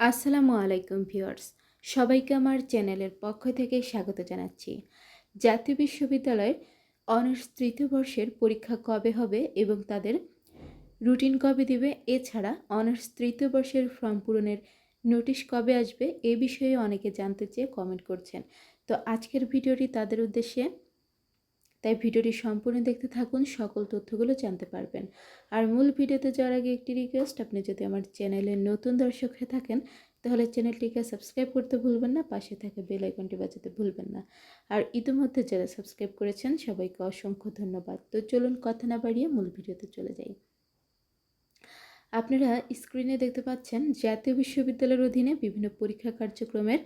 আসসালামু আলাইকুম ভিউয়ার্স, সবাইকে আমার চ্যানেলের পক্ষ থেকে স্বাগত জানাচ্ছি। জাতীয় বিশ্ববিদ্যালয়ের অনার্স তৃতীয় বর্ষের পরীক্ষা কবে হবে এবং তাদের রুটিন কবে দিবে? এছাড়া অনার্স তৃতীয় বর্ষের ফর্ম পূরণের নোটিশ কবে আসবে? এ বিষয়ে অনেকে জানতে চেয়ে কমেন্ট করছেন। তো আজকের ভিডিওটি তাদের উদ্দেশ্যে তাই ভিডিওটি সম্পূর্ণ দেখতে থাকুন, সকল তথ্যগুলো জানতে পারবেন। আর মূল ভিডিওতে যাওয়ার আগে একটি রিকোয়েস্ট আপনি যদি আমার চ্যানেলে নতুন দর্শক হয়ে থাকেন, তাহলে চ্যানেলটিকে সাবস্ক্রাইব করতে ভুলবেন না, পাশে থাকা বেল আইকনটি বাজাতে ভুলবেন না। আর ইতিমধ্যে যারা সাবস্ক্রাইব করেছেন, সবাইকে অসংখ্য ধন্যবাদ। তো চলুন কথা না বাড়িয়ে মূল ভিডিওতে চলে যাই। আপনারা স্ক্রিনে দেখতে পাচ্ছেন, জাতীয় বিশ্ববিদ্যালয়ের অধীনে বিভিন্ন পরীক্ষা কার্যক্রমের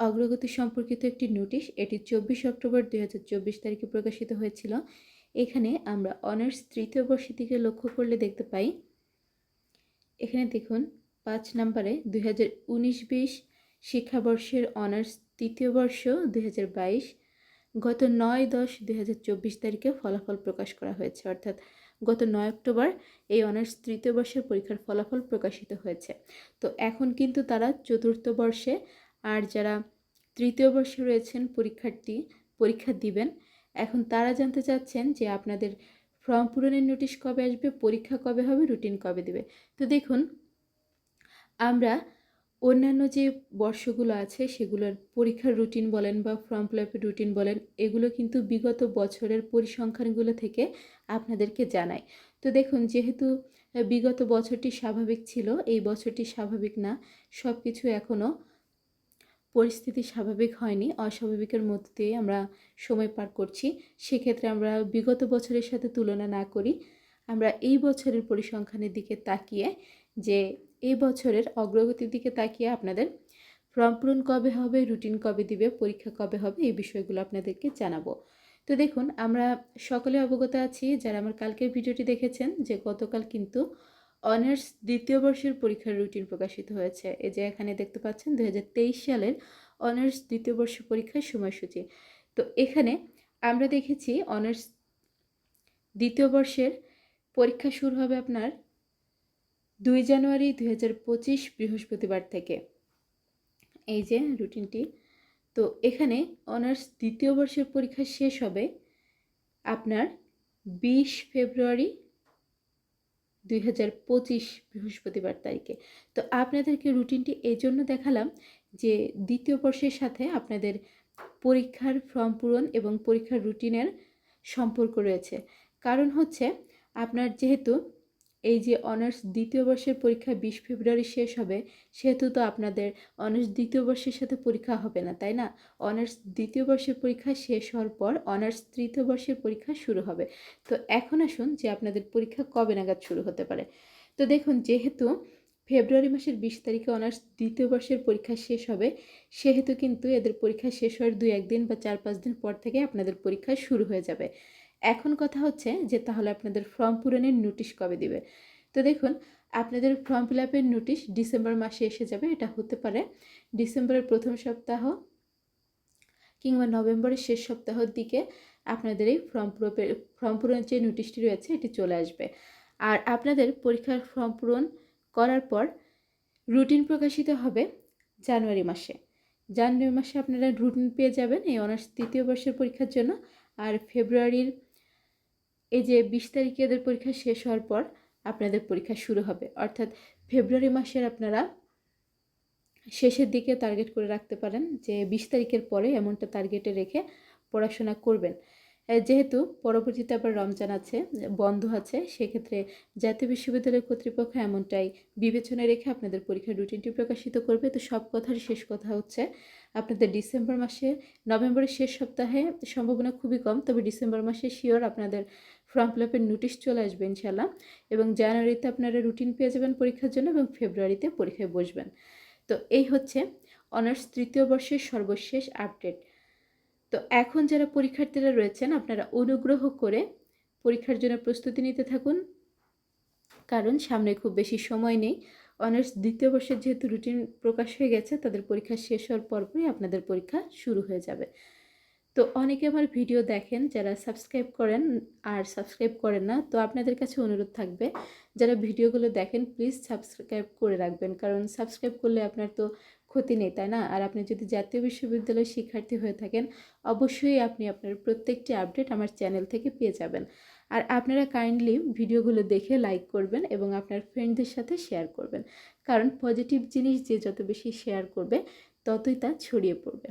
অগ্রগতি সম্পর্কিত একটি নোটিশ, এটি চব্বিশ অক্টোবর দুই হাজার চব্বিশ তারিখে প্রকাশিত হয়েছিল। এখানে আমরা অনার্স তৃতীয় বর্ষের দিকে লক্ষ্য করলে দেখতে পাই। এখানে দেখুন, পাঁচ নম্বরে দুই হাজার উনিশ বিশ শিক্ষাবর্ষের অনার্স তৃতীয় বর্ষ দুই হাজার বাইশ, গত নয় দশ দুই তারিখে ফলাফল প্রকাশ করা হয়েছে। অর্থাৎ গত নয় অক্টোবর এই অনার্স তৃতীয় বর্ষের পরীক্ষার ফলাফল প্রকাশিত হয়েছে। তো এখন কিন্তু তারা চতুর্থ বর্ষে আর যারা তৃতীয় বর্ষে রয়েছেন পরীক্ষার্থী, পরীক্ষা দিবেন। এখন তারা জানতে চাচ্ছেন যে আপনাদের ফর্ম পূরণের নোটিশ কবে আসবে, পরীক্ষা কবে হবে, রুটিন কবে দেবে। তো দেখুন, আমরা অন্যান্য যে বর্ষগুলো আছে, সেগুলোর পরীক্ষার রুটিন বলেন বা ফর্ম ফিল আপের রুটিন বলেন, এগুলো কিন্তু বিগত বছরের পরিসংখ্যানগুলো থেকে আপনাদেরকে জানাই তো দেখুন, যেহেতু বিগত বছরটি স্বাভাবিক ছিল, এই বছরটি স্বাভাবিক না সব কিছু এখনও পরিস্থিতি স্বাভাবিক হয়নি, অস্বাভাবিকের মধ্যে দিয়ে আমরা সময় পার করছি। সেক্ষেত্রে আমরা বিগত বছরের সাথে তুলনা না করি। আমরা এই বছরের পরিসংখ্যানের দিকে তাকিয়ে যে এই বছরের অগ্রগতির দিকে তাকিয়ে আপনাদের ফর্ম পূরণ কবে হবে, রুটিন কবে দিবে, পরীক্ষা কবে হবে, এই বিষয়গুলো আপনাদেরকে জানাব। তো দেখুন, আমরা সকলে অবগত আছি, যারা আমার কালকের ভিডিওটি দেখেছেন যে গতকাল কিন্তু অনার্স দ্বিতীয় বর্ষের পরীক্ষার রুটিন প্রকাশিত হয়েছে। এই যে এখানে দেখতে পাচ্ছেন দু হাজার তেইশ সালের অনার্স দ্বিতীয় বর্ষ পরীক্ষার সময়সূচি। তো এখানে আমরা দেখেছি অনার্স দ্বিতীয় বর্ষের পরীক্ষা শুরু হবে আপনার দুই জানুয়ারি দুই হাজার পঁচিশ বৃহস্পতিবার থেকে। এই যে রুটিনটি। তো এখানে অনার্স দ্বিতীয় বর্ষের পরীক্ষা শেষ হবে আপনার বিশ ফেব্রুয়ারি দুই হাজার পঁচিশ বৃহস্পতিবার তারিখে। তো আপনাদেরকে রুটিনটি এই জন্য দেখালাম যে দ্বিতীয় বর্ষের সাথে আপনাদের পরীক্ষার ফর্ম পূরণ এবং পরীক্ষার রুটিনের সম্পর্ক রয়েছে। কারণ হচ্ছে আপনার যেহেতু এই যে অনার্স দ্বিতীয় বর্ষের পরীক্ষা বিশ ফেব্রুয়ারি শেষ হবে, সেহেতু তো আপনাদের অনার্স দ্বিতীয় বর্ষের সাথে পরীক্ষা হবে না, তাই না? অনার্স দ্বিতীয় বর্ষের পরীক্ষা শেষ হওয়ার পর অনার্স তৃতীয় বর্ষের পরীক্ষা শুরু হবে। তো এখন আসুন যে আপনাদের পরীক্ষা কবে নাগাদ শুরু হতে পারে। তো দেখুন, যেহেতু ফেব্রুয়ারি মাসের বিশ তারিখে অনার্স দ্বিতীয় বর্ষের পরীক্ষা শেষ হবে, সেহেতু কিন্তু এদের পরীক্ষা শেষ হওয়ার দুই একদিন বা চার পাঁচ দিন পর থেকে আপনাদের পরীক্ষা শুরু হয়ে যাবে। এখন কথা হচ্ছে যে তাহলে আপনাদের ফর্ম পূরণের নোটিশ কবে দিবে? তো দেখুন, আপনাদের ফর্ম ফিল আপের নোটিশ ডিসেম্বর মাসে এসে যাবে, এটা হতে পারে ডিসেম্বরের প্রথম সপ্তাহ কিংবা নভেম্বরের শেষ সপ্তাহের দিকে আপনাদের এই ফর্ম পূরণের ফর্ম পূরণের যে নোটিশটি রয়েছে, এটি চলে আসবে। আর আপনাদের পরীক্ষার ফর্ম পূরণ করার পর রুটিন প্রকাশিত হবে জানুয়ারি মাসে। জানুয়ারি মাসে আপনারা রুটিন পেয়ে যাবেন এই অনার্স তৃতীয় বর্ষের পরীক্ষার জন্য। আর ফেব্রুয়ারির এই যে বিশ তারিখে এদের পরীক্ষা শেষ হওয়ার পর আপনাদের পরীক্ষা শুরু হবে। অর্থাৎ ফেব্রুয়ারি মাসের আপনারা শেষের দিকে টার্গেট করে রাখতে পারেন যে বিশ তারিখের পরে এমনটা টার্গেটে রেখে পড়াশোনা করবেন। যেহেতু পরবর্তীতে আবার রমজান আছে, বন্ধ আছে, সেক্ষেত্রে জাতীয় বিশ্ববিদ্যালয় কর্তৃপক্ষ এমনটাই বিবেচনায় রেখে আপনাদের পরীক্ষার রুটিনটি প্রকাশিত করবে। তো সব কথার শেষ কথা হচ্ছে, আপনাদের ডিসেম্বর মাসে নভেম্বরের শেষ সপ্তাহে সম্ভাবনা খুবই কম, তবে ডিসেম্বর মাসে শিওর আপনাদের ফর্ম ফিল আপের নোটিশ চলে আসবে ইনশাল্লাহ এবং জানুয়ারিতে আপনারা রুটিন পেয়ে যাবেন পরীক্ষার জন্য এবং ফেব্রুয়ারিতে পরীক্ষায় বসবেন। তো এই হচ্ছে অনার্স তৃতীয় বর্ষের সর্বশেষ আপডেট। তো এখন যারা পরীক্ষার্থীরা রয়েছেন, আপনারা অনুগ্রহ করে পরীক্ষার জন্য প্রস্তুতি নিতে থাকুন। কারণ সামনে খুব বেশি সময় নেই। অনার্স দ্বিতীয় বর্ষের যেহেতু রুটিন প্রকাশ হয়ে গেছে, তাদের পরীক্ষা শেষ হওয়ার পরপরই আপনাদের পরীক্ষা শুরু হয়ে যাবে। তো অনেকে আমার ভিডিও দেখেন যারা সাবস্ক্রাইব করেন আর সাবস্ক্রাইব করেন না, তো আপনাদের কাছে অনুরোধ থাকবে, যারা ভিডিওগুলো দেখেন প্লিজ সাবস্ক্রাইব করে রাখবেন, কারণ সাবস্ক্রাইব করলে আপনার তো ক্ষতি নেই, তাই না? আর আপনি যদি জাতীয় বিশ্ববিদ্যালয়ের শিক্ষার্থী হয়ে থাকেন, অবশ্যই আপনি আপনার প্রত্যেকটি আপডেট আমার চ্যানেল থেকে পেয়ে যাবেন। আর আপনারা কাইন্ডলি ভিডিওগুলো দেখে লাইক করবেন এবং আপনার ফ্রেন্ডদের সাথে শেয়ার করবেন, কারণ পজিটিভ জিনিস যে যত বেশি শেয়ার করবে, ততই তা ছড়িয়ে পড়বে।